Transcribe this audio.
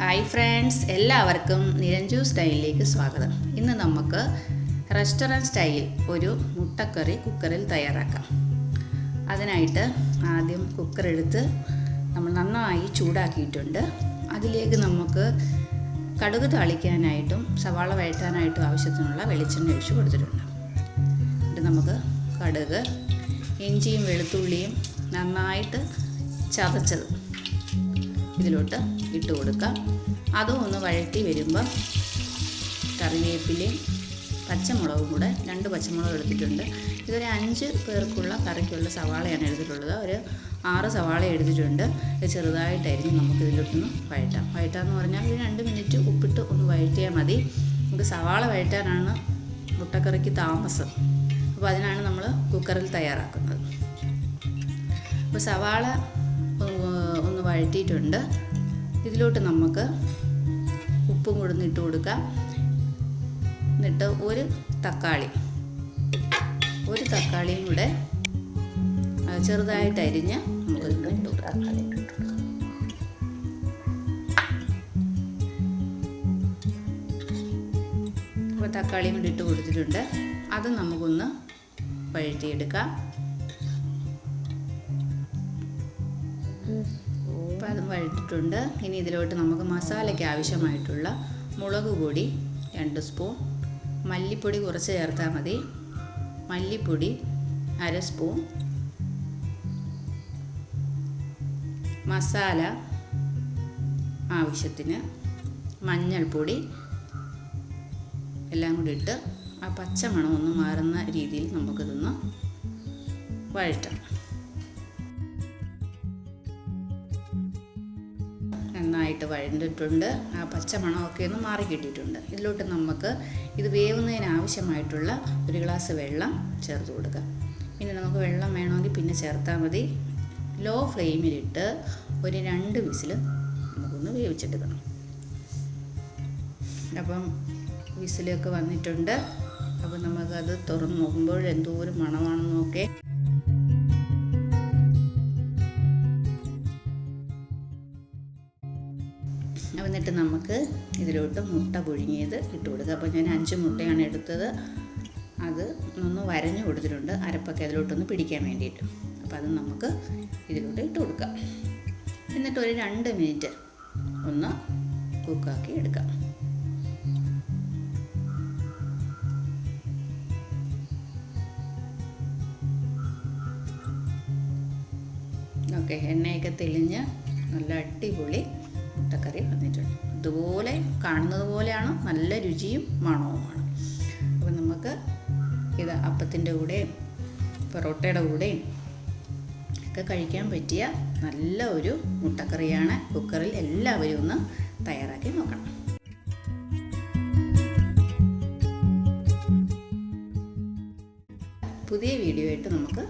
Hi friends എല്ലാവർക്കും നിരഞ്ജു സ്റ്റൈലിലേക്ക് സ്വാഗതം. ഇന്ന് നമുക്ക് റെസ്റ്റോറന്റ് സ്റ്റൈൽ ഒരു മുട്ടക്കറി കുക്കറിൽ തയ്യാറാക്കാം. അതിനായിട്ട് ആദ്യം കുക്കർ എടുത്ത് നമ്മൾ നന്നായി ചൂടാക്കിയിട്ടുണ്ട്. അതിലേക്ക് നമുക്ക് കടുക് താളിക്കാനായിട്ടും സവാള വഴറ്റാനായിട്ടും ആവശ്യത്തിനുള്ള വെളിച്ചെണ്ണ ഒഴിച്ച് കൊടുത്തിട്ടുണ്ട്. എന്നിട്ട് നമുക്ക് കടുക് ഇഞ്ചിയും വെളുത്തുള്ളിയും നന്നായിട്ട് ചതച്ചത് ഇതിലോട്ട് ഇട്ട് കൊടുക്കാം. അതും ഒന്ന് വഴറ്റി വരുമ്പം കറിവേപ്പിലയും പച്ചമുളകും കൂടെ രണ്ട് പച്ചമുളക് എടുത്തിട്ടുണ്ട്. ഇതൊരു അഞ്ച് പേർക്കുള്ള കറിക്കുള്ള സവാളയാണ് എടുത്തിട്ടുള്ളത്. ഒരു ആറ് സവാള എടുത്തിട്ടുണ്ട്. ഇത് ചെറുതായിട്ടായിരിക്കും നമുക്ക് ഇതിലോട്ടൊന്ന് വഴറ്റാം. വഴറ്റാന്ന് പറഞ്ഞാൽ ഒരു രണ്ട് മിനിറ്റ് ഉപ്പിട്ട് ഒന്ന് വഴറ്റിയാൽ മതി. നമുക്ക് സവാള വഴറ്റാനാണ് മുട്ടക്കറിക്ക് താമസം. അപ്പോൾ അതിനാണ് നമ്മൾ കുക്കറിൽ തയ്യാറാക്കുന്നത്. അപ്പോൾ സവാള ഒന്ന് വഴറ്റിയിട്ടുണ്ട്. ഇതിലോട്ട് നമുക്ക് ഉപ്പും കൂടെ ഇട്ട് കൊടുക്കാം. എന്നിട്ട് ഒരു തക്കാളി ഒരു തക്കാളിയും കൂടെ ചെറുതായിട്ട് അരിഞ്ഞ് നമുക്ക് ഇട്ട് കൊടുക്കാം. തക്കാളിയും കൂടി ഇട്ട് കൊടുത്തിട്ടുണ്ട്. അത് നമുക്കൊന്ന് വഴറ്റിയെടുക്കാം. അപ്പോൾ അത് വഴറ്റിട്ടുണ്ട് ഇനി ഇതിലോട്ട് നമുക്ക് മസാലയ്ക്ക് ആവശ്യമായിട്ടുള്ള മുളക് പൊടി രണ്ട് സ്പൂൺ. മല്ലിപ്പൊടി കുറച്ച് ചേർത്താൽ മതി. മല്ലിപ്പൊടി അര സ്പൂൺ. മസാല ആവശ്യത്തിന് മഞ്ഞൾപ്പൊടി എല്ലാം കൂടി ഇട്ട് ആ പച്ചമണം ഒന്ന് മാറുന്ന രീതിയിൽ നമുക്കിതൊന്ന് വഴറ്റണം. നന്നായിട്ട് വഴണ്ടിട്ടുണ്ട്. ആ പച്ചമണമൊക്കെ ഒന്ന് മാറി കിട്ടിയിട്ടുണ്ട്. ഇതിലോട്ട് നമുക്ക് ഇത് വേവുന്നതിന് ആവശ്യമായിട്ടുള്ള ഒരു ഗ്ലാസ് വെള്ളം ചേർത്ത് കൊടുക്കുക പിന്നെ നമുക്ക് വെള്ളം വേണമെങ്കിൽ പിന്നെ ചേർത്താൽ മതി. ലോ ഫ്ലെയിമിലിട്ട് ഒരു രണ്ട് വിസിൽ നമുക്കൊന്ന് വേവിച്ചെടുക്കണം. അപ്പം വിസിലൊക്കെ വന്നിട്ടുണ്ട്. അപ്പം നമുക്കത് തുറന്ന് നോക്കുമ്പോൾ എന്തോരം മണമാണെന്ന് എന്നിട്ട് നമുക്ക് ഇതിലോട്ട് മുട്ട പുഴുങ്ങിയത് ഇട്ട് കൊടുക്കുക. അപ്പോൾ ഞാൻ അഞ്ച് മുട്ടയാണ് എടുത്തത്. അത് ഒന്ന് വരഞ്ഞു കൊടുത്തിട്ടുണ്ട്. അരപ്പൊക്കെ അതിലോട്ടൊന്ന് പിടിക്കാൻ വേണ്ടിയിട്ട്. അപ്പോൾ അത് നമുക്ക് ഇതിലോട്ട് ഇട്ട് കൊടുക്കാം. എന്നിട്ട് ഒരു രണ്ട് മിനിറ്റ് ഒന്ന് കുക്കാക്കി എടുക്കാം. ഓക്കെ എണ്ണയൊക്കെ തെളിഞ്ഞ് നല്ല അടിപൊളി മുട്ടക്കറി വന്നിട്ടുണ്ട്. അതുപോലെ കാണുന്നത് പോലെയാണ്? നല്ല രുചിയും മണവുമാണ്. അപ്പം നമുക്ക് ഇത് അപ്പത്തിന്റെ കൂടെയും പൊറോട്ടയുടെ കൂടെയും ഒക്കെ കഴിക്കാൻ പറ്റിയ നല്ല ഒരു മുട്ടക്കറിയാണ് കുക്കറിൽ എല്ലാവരും ഒന്ന് തയ്യാറാക്കി നോക്കണം. പുതിയ വീഡിയോ ആയിട്ട് നമുക്ക്